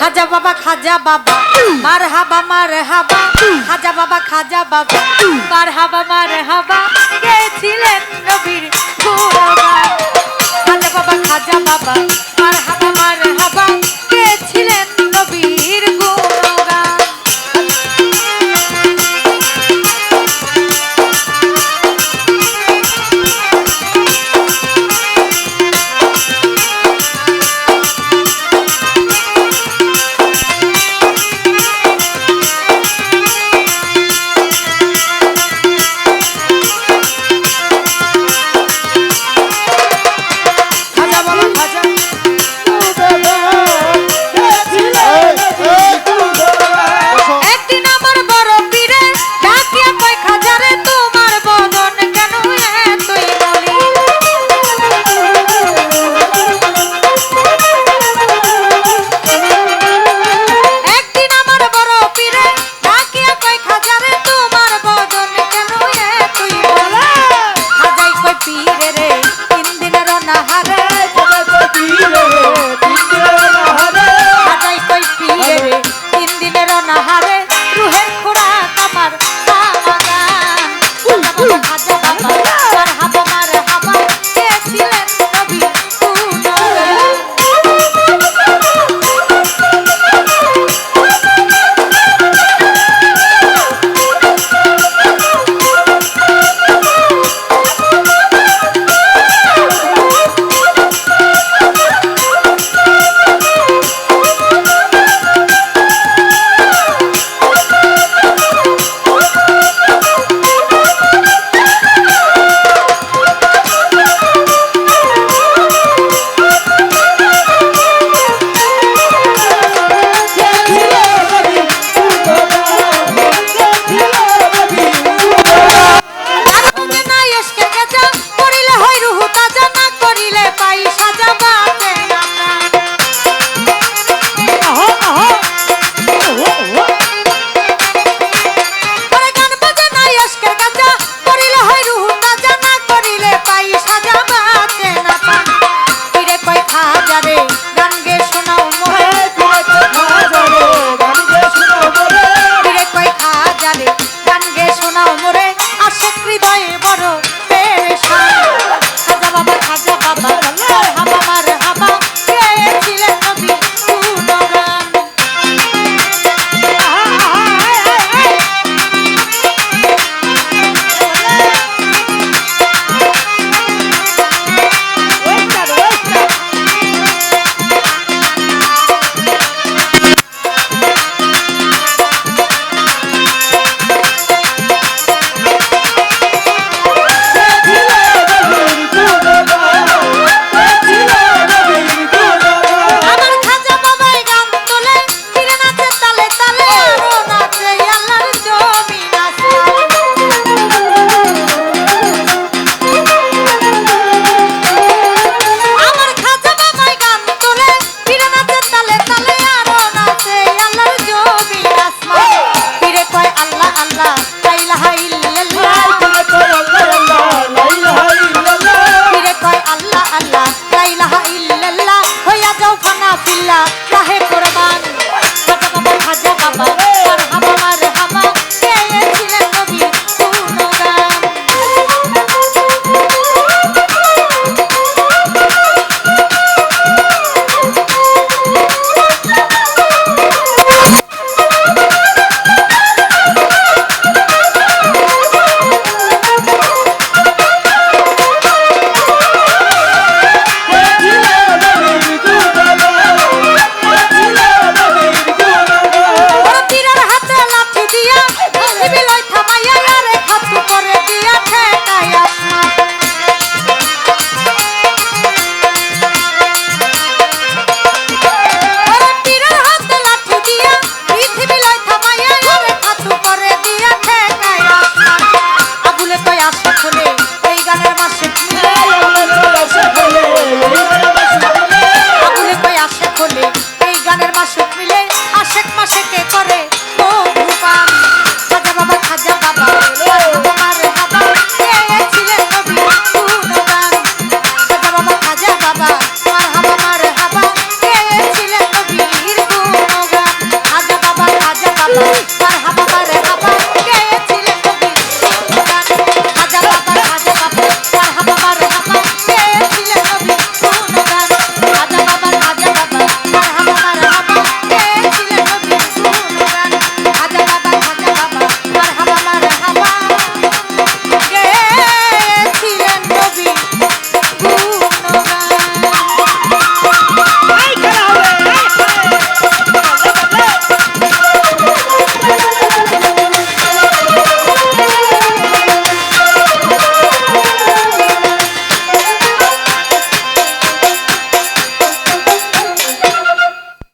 খাজা বাবা খাজা বাবা। মার হাবা মার হাবা খাজা বাবা খাজা বাবা। মার হাবা মার হাবা গেছিলেন নবীর খাজা বাবা খাজা বাবা। রে তিন দিন 这边来。Papa.